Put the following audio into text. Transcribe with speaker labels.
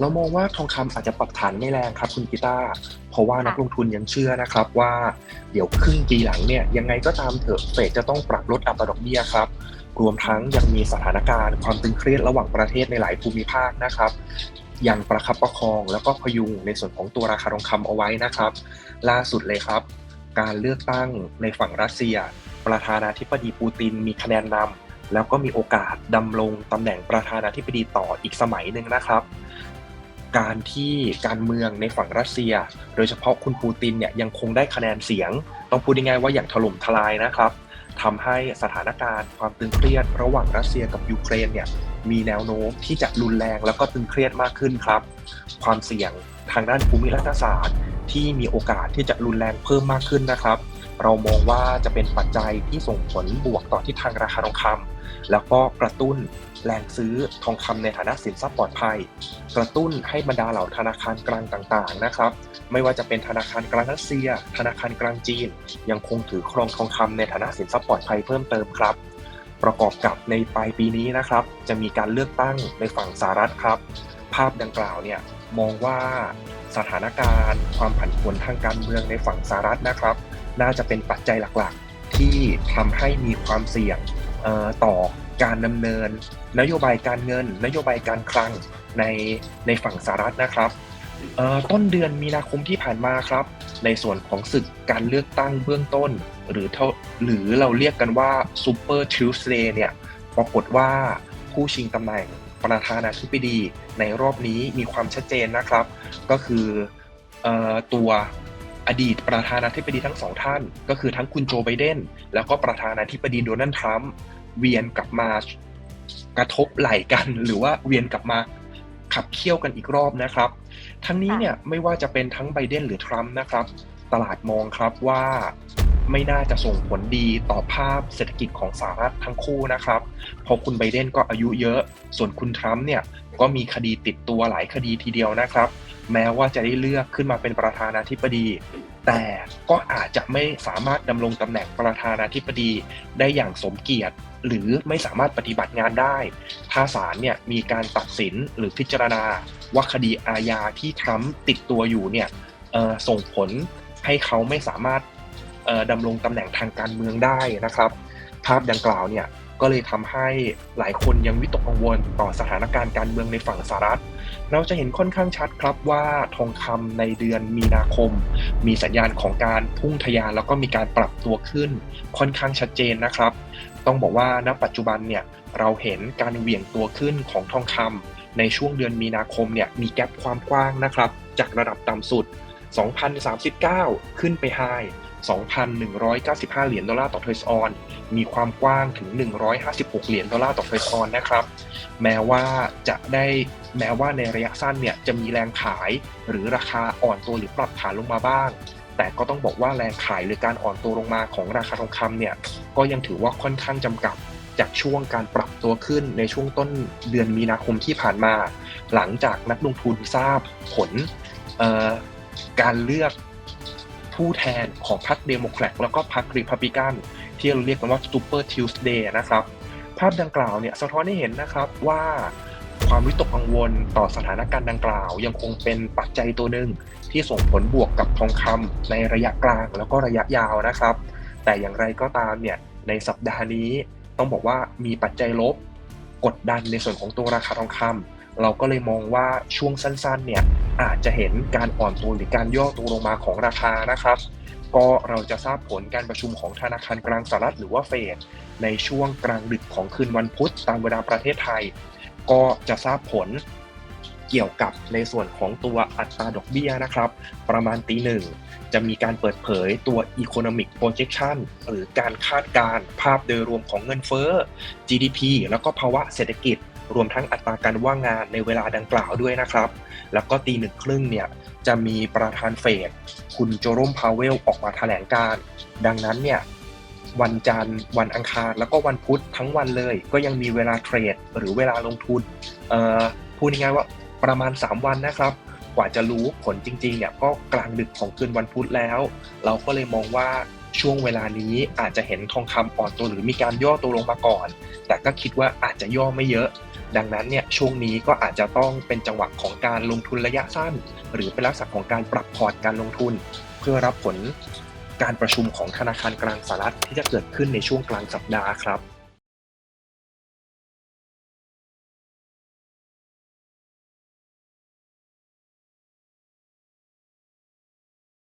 Speaker 1: เรามองว่าทองคำอาจจะปรับฐานไม่แรงครับคุณกีตาร์เพราะว่านักลงทุนยังเชื่อนะครับว่าเดี๋ยวครึ่งปีหลังเนี่ยยังไงก็ตามเถอะเฟดจะต้องปรับลดอัตราดอกเบี้ยครับรวมทั้งยังมีสถานการณ์ ความตึงเครียดระหว่างประเทศในหลายภูมิภาคนะครับยังประคับประคองแล้วก็พยุงในส่วนของตัวราคาทองคำเอาไว้นะครับ ล่าสุดเลยครับ การเลือกตั้งในฝั่งรัสเซีย ประธานาธิบดีปูตินมีคะแนนนำแล้วก็มีโอกาสดำรงตำแหน่งประธานาธิบดีต่ออีกสมัยหนึ่งนะครับ การที่การเมืองในฝั่งรัสเซีย โดยเฉพาะคุณปูตินเนี่ยยังคงได้คะแนนเสียง ต้องพูดง่ายๆว่าอย่างถล่มทลายนะครับทำให้สถานการณ์ความตึงเครียดระหว่างรัสเซียกับยูเครนเนี่ยมีแนวโน้มที่จะรุนแรงแล้วก็ตึงเครียดมากขึ้นครับ ความเสี่ยงทางด้านภูมิรัฐศาสตร์ ที่มีโอกาสที่จะรุนแรงเพิ่มมากขึ้นนะครับ เรามองว่าจะเป็นปัจจัยที่ส่งผลบวกต่อทิศทางราคาทองคำแล้วก็กระตุ้น แรงซื้อทองคำในฐานะสินทรัพย์ปลอดภัย กระตุ้นให้บรรดาเหล่าธนาคารกลางต่างๆนะครับ ไม่ว่าจะเป็นธนาคารกลางรัสเซีย ธนาคารกลางจีน ยังคงถือครองทองคำในฐานะสินทรัพย์ปลอดภัยเพิ่มเติมครับ ประกอบกับในปลายปีนี้นะครับ จะมีการเลือกตั้งในฝั่งสหรัฐครับ ภาพดังกล่าวเนี่ยมองว่าสถานการณ์ ความผันผวนทางการเมืองในฝั่งสหรัฐนะครับ น่าจะเป็นปัจจัยหลักๆ ที่ทำให้มีความเสี่ยงต่อ การดำเนิน นโยบายการเงิน นโยบายการคลังในในฝั่งสหรัฐนะครับต้นเดือนมีนาคมที่ผ่านมาครับ ในส่วนของศึกการเลือกตั้งเบื้องต้น หรือเท่าหรือเราเรียกกันว่า Super Tuesday เนี่ยปรากฏว่าผู้ชิงตำแหน่งประธานาธิบดีในรอบนี้มีความชัดเจนนะครับ ก็คืออตัวอดีตประธานาธิบดีทั้งสองท่าน ก็คือทั้งคุณโจไบเดนแล้วก็ประธานาธิบดีโดนัลด์ทรัมป์ เวียนกลับมากระทบไหล่กัน หรือว่าเวียนกลับมาขับเคี่ยวกันอีกรอบนะครับ ทั้งนี้เนี่ยไม่ว่าจะเป็นทั้งไบเดนหรือทรัมป์นะครับ ตลาดมองครับว่าไม่น่าจะส่งผลดีต่อภาพเศรษฐกิจของสหรัฐทั้งคู่นะครับ เพราะคุณไบเดนก็อายุเยอะ ส่วนคุณทรัมป์เนี่ยก็มีคดีติดตัวหลายคดีทีเดียวนะครับ แม้ว่าจะได้เลือกขึ้นมาเป็นประธานาธิบดี แต่ก็อาจจะไม่สามารถดำรงตำแหน่งประธานาธิบดีได้อย่างสมเกียรติ หรือไม่สามารถปฏิบัติงานได้ ถ้าศาลเนี่ยมีการตัดสินหรือพิจารณาว่าคดีอาญาที่ทรัมป์ติดตัวอยู่เนี่ยส่งผลให้เขาไม่สามารถดำรงตำแหน่งทางการเมืองได้นะครับ ภาพดังกล่าวเนี่ย ก็เลยทำให้หลายคนยังวิตกกังวลต่อสถานการณ์การเมืองในฝั่งสหรัฐ เราจะเห็นค่อนข้างชัดครับว่าทองคำในเดือนมีนาคม มีสัญญาณของการพุ่งทะยานแล้วก็มีการปรับตัวขึ้น ค่อนข้างชัดเจนนะครับ ต้องบอกว่าณปัจจุบันเนี่ยเราเห็นการเหวี่ยงตัวขึ้นของทองคำในช่วงเดือนมีนาคมเนี่ยมีแกลบความกว้างนะครับ จากระดับต่ำสุด 2,039 ขึ้นไปไฮ 2,195 เหรียญดอลลาร์ต่อทสออน มีความกว้างถึง 156 เหรียญดอลลาร์ต่อทสออนนะครับ แม้ว่าจะได้แม้ว่าในระยะสั้นเนี่ยจะมีแรงขายหรือราคาอ่อนตัวหรือปรับฐานลงมาบ้าง แต่ก็ต้องบอกว่าแรงขายหรือการอ่อนตัวลงมาของราคาทองคำเนี่ยก็ยังถือว่าค่อนข้างจำกัดจากช่วงการปรับตัวขึ้นในช่วงต้นเดือนมีนาคมที่ผ่านมา หลังจากนักลงทุนทราบผลการเลือก ผู้แทนของพรรคเดโมแครตแล้วก็พรรครีพับลิกันที่เราเรียกกันว่า Super Tuesday นะครับ ภาพดังกล่าวเนี่ยสะท้อนให้เห็นนะครับว่าความวิตกกังวลต่อสถานการณ์ดังกล่าว ยังคงเป็นปัจจัยตัวหนึ่งที่ส่งผลบวกกับทองคำในระยะกลางแล้วก็ระยะยาวนะครับ แต่อย่างไรก็ตามเนี่ยในสัปดาห์นี้ต้องบอกว่ามีปัจจัยลบกดดันในส่วนของตัวราคาทองคำเราก็เลยมองว่าช่วงสั้นๆเนี่ย อาจจะเห็นการอ่อนตัวหรือการย่อตัวลงมาของราคานะครับ ก็เราจะทราบผลการประชุมของธนาคารกลางสหรัฐหรือว่าเฟดในช่วงกลางดึกของคืนวันพุธตามเวลาประเทศไทย ก็จะทราบผลเกี่ยวกับในส่วนของตัวอัตราดอกเบี้ยนะครับ ประมาณตีหนึ่งจะมีการเปิดเผยตัว Economic Projection หรือการคาดการณ์ภาพโดยรวมของเงินเฟ้อ GDP แล้วก็ภาวะเศรษฐกิจ รวมทั้งอัตราการว่างงานในเวลาดังกล่าวด้วยนะครับ แล้วก็ตีหนึ่งครึ่งเนี่ยจะมีประธานเฟดคุณโจรมพาวเวลออกมาแถลงการ ดังนั้นเนี่ยวันจันทร์วันอังคาร แล้วก็วันพุธทั้งวันเลย ก็ยังมีเวลาเทรด หรือเวลาลงทุนพูดง่ายๆว่าประมาณ 3 วันนะครับ กว่าจะรู้ผลจริงๆเนี่ยก็กลางดึกของคืนวันพุธแล้ว เราก็เลยมองว่าช่วงเวลานี้อาจจะเห็นทองคำอ่อนตัวหรือมีการย่อตัวลงมาก่อน แต่ก็คิดว่าอาจจะย่อไม่เยอะ ดังนั้นเนี่ยช่วงนี้ก็อาจจะต้องเป็นจังหวะของการลงทุนระยะสั้น หรือเป็นลักษณะของการปรับพอร์ตการลงทุน เพื่อรับผลการประชุมของธนาคารกลางสหรัฐที่จะเกิดขึ้นในช่วงกลางสัปดาห์ครับ